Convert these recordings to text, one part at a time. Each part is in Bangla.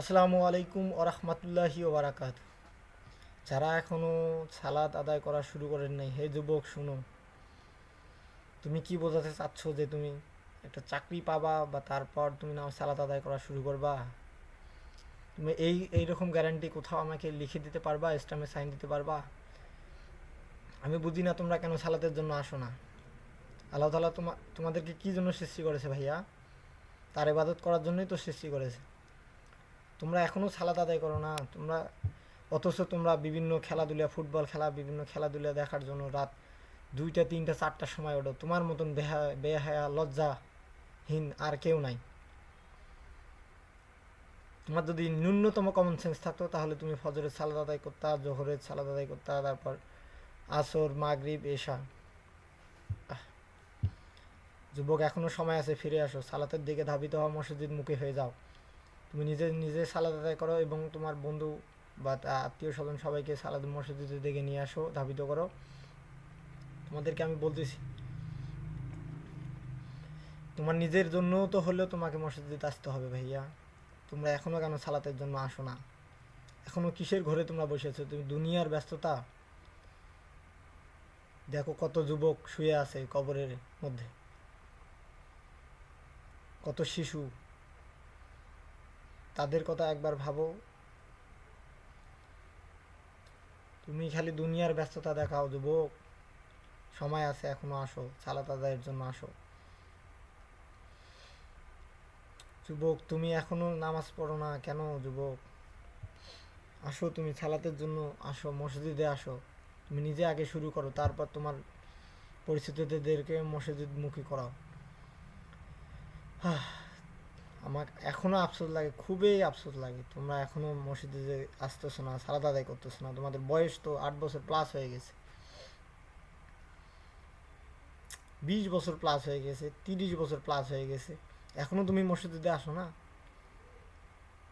আসসালামু আলাইকুম ওরহমতুল্লাহি ওবরাকাত যারা এখনও সালাদ আদায় করা শুরু করেন নাই, হে যুবক, শুনো। তুমি কি বোঝাতে চাচ্ছ যে তুমি একটা চাকরি পাবা বা তারপর তুমি না সালাদ আদায় করা শুরু করবা? তুমি এই, এইরকম গ্যারান্টি কোথাও আমাকে লিখে দিতে পারবা স্টামে সাইন দিতে পারবা? আমি বুঝি না তোমরা কেন সালাতের জন্য আসো না। আল্লাহ তালা তোমা, তোমাদেরকে কী জন্য সৃষ্টি করেছে ভাইয়া? তার ইবাদত করার জন্যই তো সৃষ্টি করেছে। তোমরা এখনও সালাদ আদায় করো না। তোমরা অথচ তোমরা বিভিন্ন খেলাধুলা, ফুটবল খেলা, বিভিন্ন খেলাধুলা দেখার জন্য রাত দুইটা, তিনটা চারটার সময় ওঠো। তোমার মতন বেহা, বেহায়া, লজ্জাহীন আর কেউ নাই। তোমার যদি ন্যূনতম কমন সেন্স থাকতো, তাহলে তুমি ফজরের সালাদ আদায় করতা, জোহরের সালাদ আদায় করতা, তারপর আসর, মাগরিব, এশা। যুবক, এখনও সময় আছে, ফিরে আসো। সালাতের দিকে ধাবিত হওয়া মসজিদ মুখে হয়ে যাও। তুমি নিজে নিজে সালাদ আদায় করো এবং তোমার বন্ধু বা আত্মীয় স্বজন সবাইকে সালাদ মসজিদের দিকে নিয়ে আসো ধাবিত করো। তোমাদেরকে আমি বলতেছি। তোমার নিজের জন্যও তো হলেও তোমাকে মসজিদে আসতে হবে ভাইয়া। তোমরা এখনও কেন সালাতের জন্য আসো না? এখনও কিসের ঘরে তোমরা বসে আছো? তুমি দুনিয়ার ব্যস্ততা? দেখো কত যুবক শুয়ে আছে কবরের মধ্যে। কত শিশু। তাদের কথা একবার ভাবো। তুমি খালি দুনিয়ার ব্যস্ততা দেখাও যুবক। সময় আছে এখনও আসো। সালাত আদায়ের জন্য আসো। যুবক তুমি এখনও নামাজ পড়ো না কেন যুবক? আসো তুমি সালাতের জন্য আসো মসজিদে আসো। তুমি নিজে আগে শুরু করো তারপর তোমার পরিচিতদেরকে মসজিদমুখী করাও। আহ, আমার এখনও আফসোস লাগে, খুবই আফসোস লাগে। তোমরা এখনও মসজিদে যে আসতেছো না সালাদ আদায় করতেছো না, তোমাদের বয়স তো আট বছর প্লাস হয়ে গেছে। বিশ বছর প্লাস হয়ে গেছে, তিরিশ বছর প্লাস হয়ে গেছে। এখনও তুমি মসজিদে আসো না?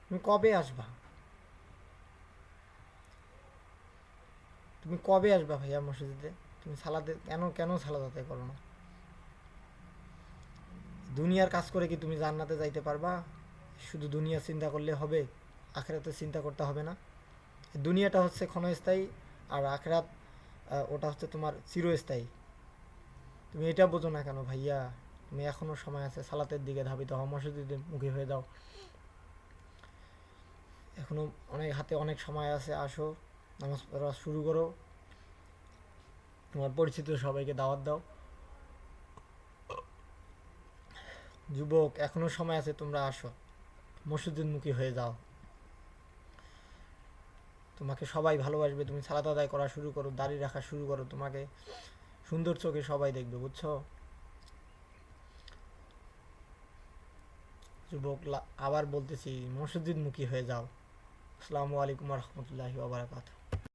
তুমি কবে আসবা? তুমি কবে আসবা ভাইয়া মসজিদে? তুমি সালাদে কেন কেন সালাদ আদায় করো না? দুনিয়ার কাজ করে কি তুমি জান্নাতে যাইতে পারবা? শুধু দুনিয়া চিন্তা করলে হবে, আখেরাতে চিন্তা করতে হবে না। দুনিয়াটা হচ্ছে ক্ষণস্থায়ী আর আখেরাত ওটা হচ্ছে তোমার চিরস্থায়ী। তুমি এটা বোঝো না কেন ভাইয়া? তুমি এখনও সময় আছে, সালাতের দিকে ধাবিত হও মসজিদের মুখী হয়ে যাও। এখনও অনেক হাতে অনেক সময় আছে, আসো, নামাজ পড়া শুরু করো। তোমার পরিচিত সবাইকে দাওয়াত দাও। যুবক, এখনও সময় আছে, তোমরা আসো। মসজিদের মুখী হয়ে যাও। তোমাকে সবাই ভালোবাসবে, তুমি সালাত আদায় করা শুরু করো, দাড়ি রাখা শুরু করো, তোমাকে সুন্দর চোখে সবাই দেখবে, বুঝছ? যুবক আবার বলতেছি মসজিদ মুখী হয়ে যাও। আসসালামু আলাইকুম রহমতুল্লাহি ওবরাকাতুহ